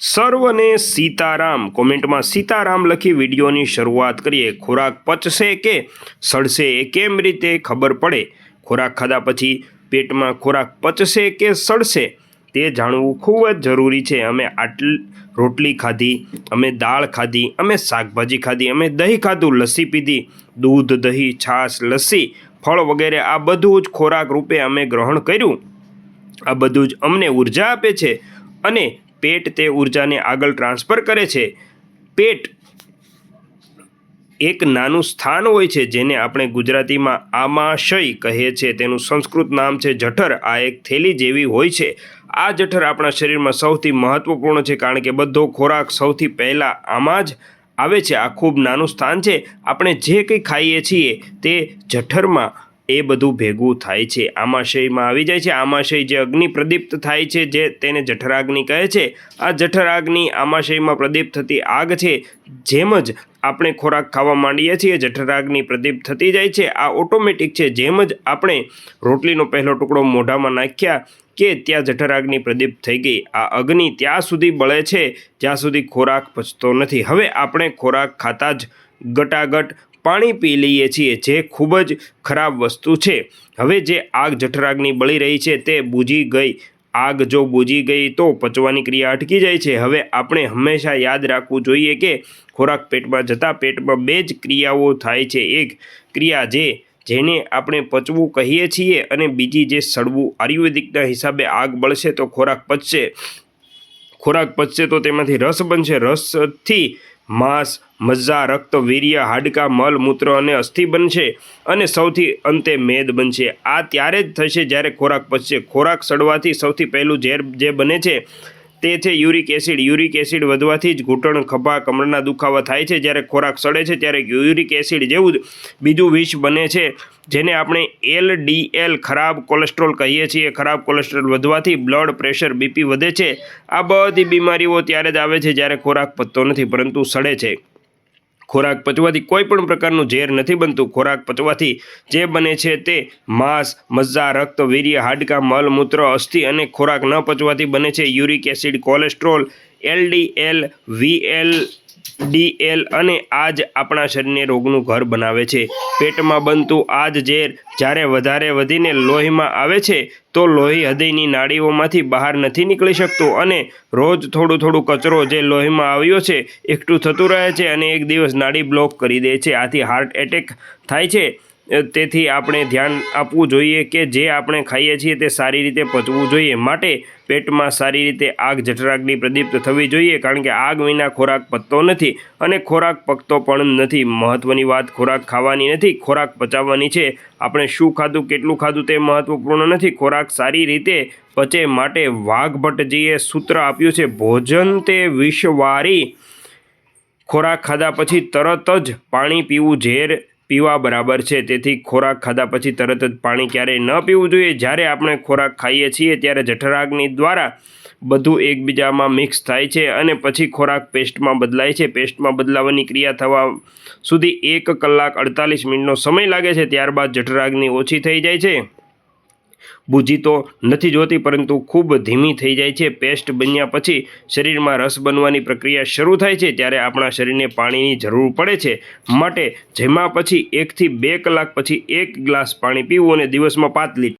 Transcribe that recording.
સર્વને સીતારામ કોમેન્ટમાં સીતારામ લખી વિડીયોની શરૂઆત કરીએ. ખોરાક પચશે કે સડશે એ કેમ રીતે ખબર પડે? ખોરાક ખાધા પછી પેટમાં ખોરાક પચશે કે સડશે? તે જાણવું ખૂબ જ જરૂરી છે. અમે આટલી રોટલી ખાધી, અમે દાળ ખાધી, અમે શાકભાજી ખાધી, અમે દહીં ખાધું, લસ્સી પીધી, દૂધ, દહીં, છાશ, લસ્સી, ફળ વગેરે, આ બધું જ ખોરાક રૂપે અમે ગ્રહણ કર્યું. આ બધું જ અમને ઊર્જા આપે છે અને પેટ તે ઉર્જાને આગળ ટ્રાન્સફર કરે છે. પેટ એક નાનું સ્થાન હોય છે જેને આપણે ગુજરાતીમાં આમાશય કહીએ છીએ. તેનું સંસ્કૃત નામ છે જઠર. આ એક થેલી જેવી હોય છે. આ જઠર આપણા શરીરમાં સૌથી મહત્વપૂર્ણ છે કારણ કે બધો ખોરાક સૌથી પહેલાં આમાં જ આવે છે. આ ખૂબ નાનું સ્થાન છે. આપણે જે કંઈ ખાઈએ છીએ તે જઠરમાં એ બધું ભેગું થાય છે. આમાશયમાં આવી જાય છે. આમાશય જે અગ્નિ પ્રદીપ્ત થાય છે, જે તેને જઠરાગ્નિ કહે છે. આ જઠરાગ્નિ આમાશયમાં પ્રદીપ્ત થતી આગ છે. જેમ જ આપણે ખોરાક ખાવા માંડીએ છીએ, જઠરાગ્નિ પ્રદીપ્ત થતી જાય છે. આ ઓટોમેટિક છે. જેમ જ આપણે રોટલીનો પહેલો ટુકડો મોઢામાં નાખ્યા કે ત્યાં જઠરાગ્નિ પ્રદીપ્ત થઈ ગઈ. આ અગ્નિ ત્યાં સુધી બળે છે. જ્યાં સુધી ખોરાક પચતો નથી. હવે આપણે ખોરાક ખાતા જ ગટાગટ પાણી પી લઈએ છીએ, જે ખૂબ જ ખરાબ વસ્તુ છે. હવે જે આગ જઠરાગની બળી રહી છે તે બૂજી ગઈ. આગ જો બૂજી ગઈ તો પચવાની ક્રિયા અટકી જાય છે. હવે આપણે હંમેશા યાદ રાખવું જોઈએ કે ખોરાક પેટમાં જતાં પેટમાં બે જ ક્રિયાઓ થાય છે. એક ક્રિયા જે, જેને આપણે પચવું કહીએ છીએ અને બીજી જે સડવું, આયુર્વેદિકના હિસાબે આગ બળશે તો ખોરાક પચશે. ખોરાક પચશે તો તેમાંથી રસ બનશે. રસથી માંસ મજ્જા રક્ત, વીર્ય, હાડકાં, મલ, મૂત્ર અને અસ્થિ બનશે અને સૌથી અંતે મેદ બનશે. આ ત્યારે જ થશે જ્યારે ખોરાક પચશે. ખોરાક સડવાથી સૌથી પહેલું ઝેર જે બને છે તે છે યુરિક એસિડ યુરિક એસિડ વધવાથી જ ઘૂંટણ, ખભા, કમરના દુખાવા થાય છે. જ્યારે ખોરાક સડે છે, ત્યારે યુરિક એસિડ જેવું જ બીજું વિષ બને છે, જેને આપણે એલ ડી એલ ખરાબ કોલેસ્ટ્રોલ કહીએ છીએ. ખરાબ કોલેસ્ટ્રોલ વધવાથી બ્લડ પ્રેશર બીપી વધે છે. આ બધી બીમારીઓ ત્યારે જ આવે છે જ્યારે ખોરાક પતતો નથી, પરંતુ સડે છે. ખોરાક પચવાથી કોઈ પણ પ્રકારનું ઝેર નથી બનતું. ખોરાક પચવાથી જે બને છે તે માંસ મજ્જા રક્ત, વીર્ય, હાડકાં મલમૂત્ર અસ્થિ અને ખોરાક ન પચવાથી બને છે. Uric acid, cholesterol LDL VLDL અને આ જ આપણા શરીરને રોગનું ઘર બનાવે છે. પેટમાં બનતું આ જ ઝેર જ્યારે વધારે વધીને લોહીમાં આવે છે, તો લોહી હૃદયની નાડીઓમાંથી બહાર નથી નીકળી શકતું અને રોજ થોડું થોડું કચરો જે લોહીમાં આવ્યો છે, એકઠું થતું રહે છે અને એક દિવસ નાડી બ્લોક કરી દે છે. આથી હાર્ટ એટેક થાય છે. તેથી આપણે ધ્યાન આપવું જોઈએ કે જે આપણે ખાઈએ છીએ તે સારી રીતે પચવું જોઈએ. માટે પેટમાં સારી રીતે આગ, જઠરાગની પ્રદીપ્ત થવી જોઈએ કારણ કે આગ વિના ખોરાક પચતો નથી અને ખોરાક પકતો પણ નથી. મહત્ત્વની વાત, ખોરાક ખાવાની નથી, ખોરાક પચાવવાની છે. આપણે શું ખાધું, કેટલું ખાધું તે મહત્ત્વપૂર્ણ નથી. ખોરાક સારી રીતે પચે માટે વાઘ ભટ્ટજીએ સૂત્ર આપ્યું છે, ભોજન તે વિષવારી. ખોરાક ખાધા પછી તરત જ પાણી પીવું ઝેર પીવા બરાબર છે. તેથી ખોરાક ખાધા પછી તરત જ પાણી ક્યારેય ન પીવું જોઈએ. જ્યારે આપણે ખોરાક ખાઈએ છીએ ત્યારે જઠરાગ્નિ દ્વારા બધું એકબીજામાં મિક્સ થાય છે અને પછી ખોરાક પેસ્ટમાં બદલાય છે. પેસ્ટમાં બદલાવાની ક્રિયા થવા સુધી એક કલાક અડતાલીસ મિનિટનો સમય લાગે છે. ત્યારબાદ જઠરાગ્નિ ઓછી થઈ જાય છે. બુજી તો નથી જોતી, પરંતુ ખૂબ ધીમી થઈ જાય છે. પેસ્ટ બન્યા પછી શરીરમાં રસ બનવાની પ્રક્રિયા શરૂ થાય છે, ત્યારે આપણા શરીરને પાણીની જરૂર પડે છે. માટે જેમાં પછી એકથી બે કલાક પછી એક ગ્લાસ પાણી પીવું અને દિવસમાં પાંચ લીટર